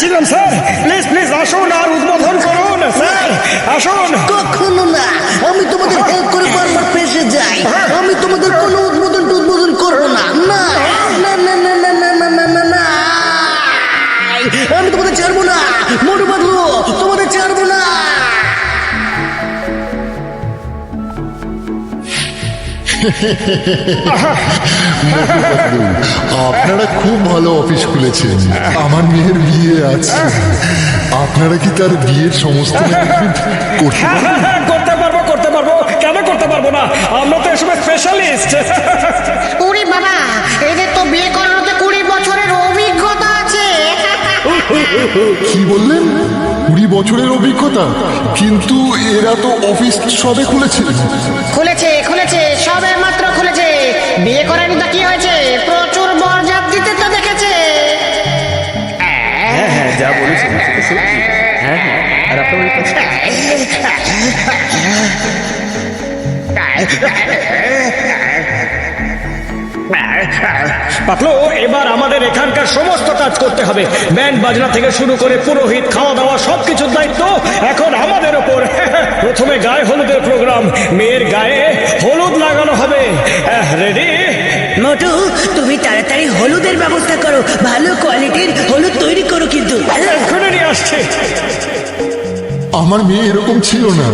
Ceylon sir. Please please আসুন আর উদ্বোধন করুন স্যার। আসুন। কখনো না। আমি তোমাদের হেল্প করে বারবার ফেসে যাই। আমি তোমাদের আপনারা খুব ভালো অফিস খুলেছেন। আমার মেয়ের বিয়ে আছে। আপনারা কি তার বিয়ের সমস্ত করতে হ্যাঁ হ্যাঁ হ্যাঁ করতে পারব করতে পারব। কেন করতে পারব না? আমরা তো এসবের স্পেশালিস্ট ওরে বাবা এদের তো বিয়ে করানোতে কুড়ি বছরের অভিজ্ঞতা আছে। কি বললেন? কুড়ি বছরের অভিজ্ঞতা? কিন্তু এরা তো অফিস সবে খুলেছে। খুলেছে। বিয়ে করেনি তো কি হয়েছে? প্রচুর বরযাত্রীতে তো দেখেছে। হ্যাঁ হ্যাঁ যা বলেছেন সেটা সত্যি হ্যাঁ হ্যাঁ আর আপনার ওই পাশে পাতলু এবার আমাদের এখানকার সমস্ত কাজ করতে হবে। ব্যান্ড বাজনা থেকে শুরু করে পুরোহিত খাওয়া দাওয়া সবকিছুর দায়িত্ব এখন আমাদের ওপর। প্রথমে গায়ে হলুদের প্রোগ্রাম মেয়ের গায়ে রেডি মোটু তুমি তাড়াতাড়ি হলুদের ব্যবস্থা করো। ভালো কোয়ালিটির হলুদ তৈরি করো কিন্তু। এক্ষুনি আসছে। আমার মেয়ে এরকম ছিল না।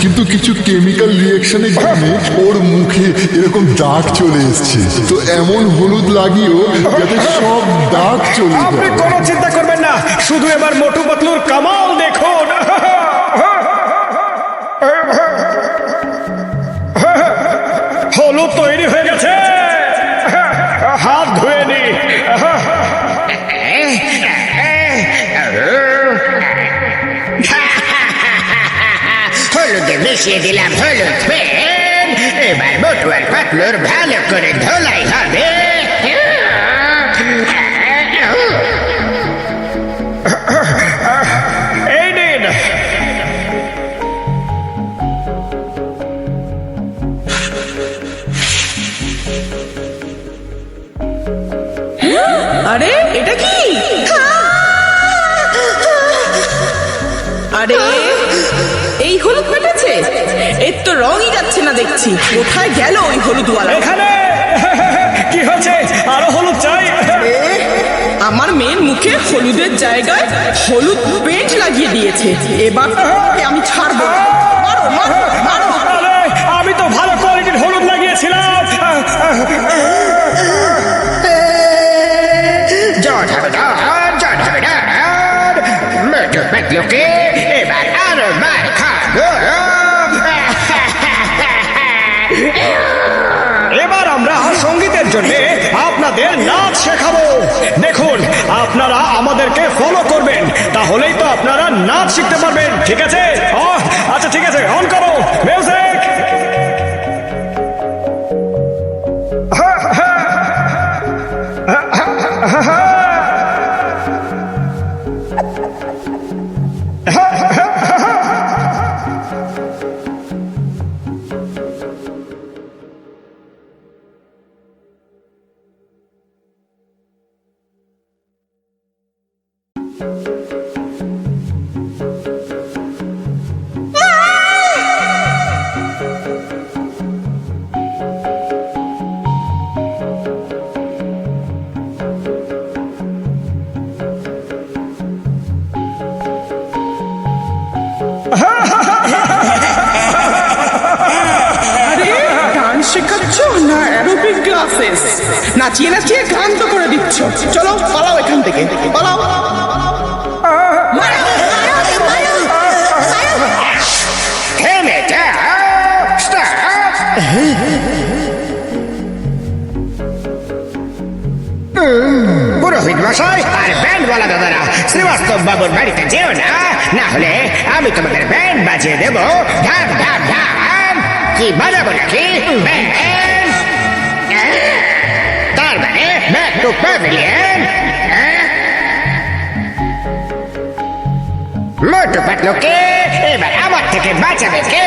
কিন্তু কিছু কেমিক্যাল রিয়েকশনের জন্য ওর মুখে এরকম দাগ চলে এসছে। তো এমন হলুদ লাগিও যাতে সব দাগ চলে আপনি যায়। কোনো চিন্তা করবেন না। শুধু এবার মোটু পাতলুর কামাল। হলুদ তৈরি হয়ে গেছে। হাত ধুয়ে নি। হলুদে মিশিয়ে দিলাম হলুদ পেন এবার মোটু আর পাতলুর ভালো করে ধোলাই হবে। আরে এটা কি? আরে এই হলুদ মেটেছে? এর তো রঙই যাচ্ছে না দেখছি। কোথায় গেল ওই হলুদওয়ালা? এখানে! কি হয়েছে? আরও হলুদ চাই! আমার মেয়ের মুখে হলুদের জায়গায় হলুদ পেন্ট লাগিয়ে দিয়েছে। এবার আমি ছাড়বো আমি তো ভালো কোয়ালিটির হলুদ লাগিয়েছিলাম। জন্য আপনাদের নাচ শেখাবো। দেখুন, আপনারা আমাদেরকে ফলো করবেন, তাহলেই তো আপনারা নাচ শিখতে পারবেন। ঠিক আছে? আচ্ছা ঠিক আছে অন করো। মিউজিক শেখাচ্ছ না অ্যারোবিক ক্লাসেস নাচিয়ে নাচিয়ে গান তো করে দিচ্ছ। চলো, পালাও এখান থেকে, পালাও। পুরোহিত মশাই আর ব্যান্ড ওয়ালা দাদারা, শ্রীবাস্তব বাবুর বাড়িতে যেও না। না হলে আমি তোমাদের ব্যান্ড বাজিয়ে দেব। ধাম ধাম ধাম কি বাজাবো নাকি? তার মানে ব্যাক টু প্যাভিলিয়ন মোটু পাতলুকে এবার আমার থেকে বাঁচাবে কে?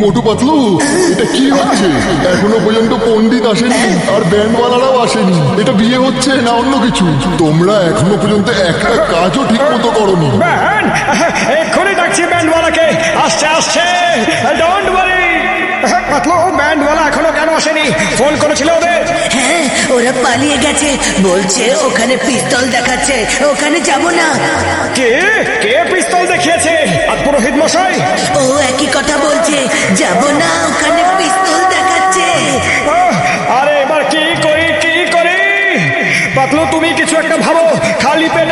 মোটু পাতলু, এটা কি হচ্ছে? এখনও পর্যন্ত পন্ডিত আসেনি, আর ব্যান্ডওয়ালারাও আসেনি। এটা বিয়ে হচ্ছে না অন্য কিছু? তোমরা এখনও পর্যন্ত একটা কাজও ঠিক মতো করো নি এক্ষুনি ডাকছি ব্যান্ডওয়ালাকে। আসছে আসছে! পাতলু ব্যান্ডওয়ালা এখনও কেন আসেনি? ফোন করেছিল ওদের। হ্যাঁ ওরা পালিয়ে গেছে। বলছে ওখানে পিস্তল দেখাচ্ছে। ওখানে যাব না। কে? কে পিস্তল দেখিয়েছে? আর পুরোহিত মশাই? ও একই কথা বলছে যাব না ওখানে পিস্তল দেখাচ্ছে। আরে এবার কি করি কি করি? পাতলু তুমি কিছু একটা ভাবো। খালি পেটে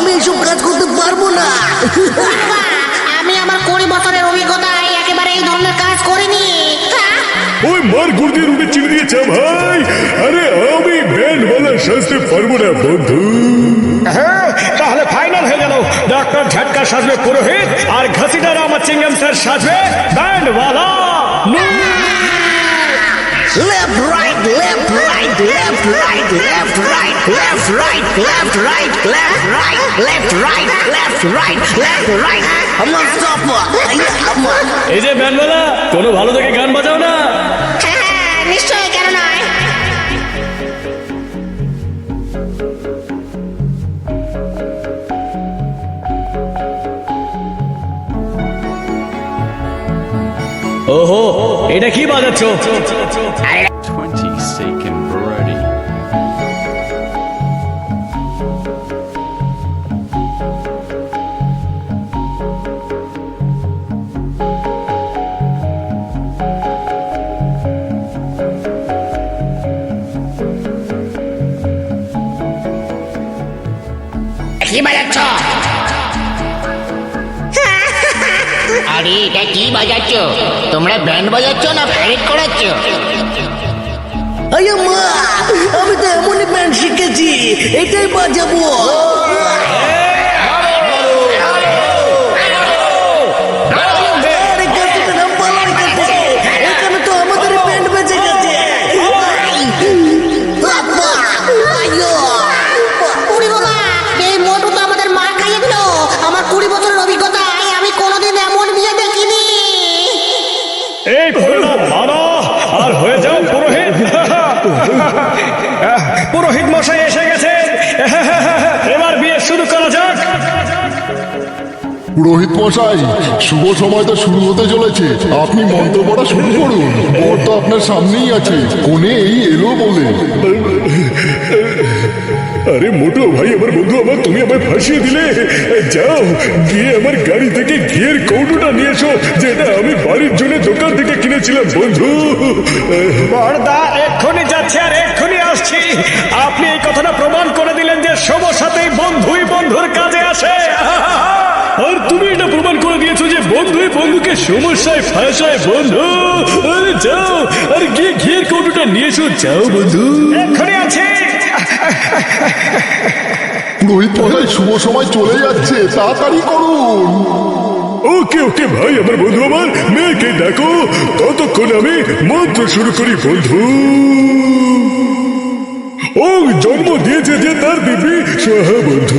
আমি এসব কাজ করতে পারব না। আমি আমার কুড়ি বছরের অভিজ্ঞতায় একেবারে এই ধরনের কাজ করিনি? ওই মার গুর্দির উঠে চিনে দিয়েছে ভাই। আরে আমি ব্যান্ড বলার সাজতে পারব না বন্ধু। হ্যাঁ তাহলে ফাইনাল হয়ে গেল। ডক্টর ঝটকা সাজবে পুরোহিত আর ঘসিটার আমার চিংগাম স্যার সাজবে ব্যান্ড ব্যান্ডওয়ালা Left, right, left, right, left, right, left, right, left, right, left, right, left, right, left, right, left, right, left, right. আমার আমার এই যে ব্যান্ডওয়ালা কোনো ভালো দেখে গান বাজাও না হ্যাঁ হ্যাঁ ওহো এটা কি বাজাচ্ছ 20 second Brody. কি বাজাচ্ছ আরে, এটা কি বাজাচ্ছ? তোমরা ব্যান্ড বাজাচ্ছ না প্যারেড করাচ্ছ? আরে মা, আমি তো এমনই ব্যান্ড শিখেছি, এটাই বাজাবো। পুরোহিত মশাই শুভ সময় তো শুরু হতে চলেছে। আপনি মন্ত্র পড়া শুরু করুন। বর তো আপনার সামনেই আছে। কোনে এই এলো বলে। আরে মোটো ভাই আমার বন্ধু আমার তুমি আমায় ফাঁসিয়ে দিলে। যাও গিয়ে আমার গাড়ি থেকে ঘিয়ের কৌটোটা নিয়ে এসো যেটা আমি বাড়ির জন্য দোকান থেকে কিনেছিলাম বন্ধু। বর্দা এক্ষুনি যাচ্ছে আর এক্ষুনি আসছি। আপনি এই কথাটা প্রমাণ করে দিলেন যে সব সাথে বন্ধুই বন্ধুর কাজে আসে আর তুমি এটা প্রমাণ করে দিয়েছ যে বন্ধুকে সমস্যায় ফাঁসায় বন্ধু। আরে যাও আর গিয়ে ঘিয়ের কৌটোটা নিয়ে এসো। যাও বন্ধু। এক্ষুনি আছি। পুরোহিত মশাই শুভ সময় চলে যাচ্ছে তাড়াতাড়ি করুন। ওকে ওকে ভাই আমার বন্ধু আমার মেয়েকে ডাকো। ততক্ষণ আমি মন্ত্র শুরু করি বন্ধু। ও জন্ম দিয়েছে যে তার দিবি সহা বন্ধু।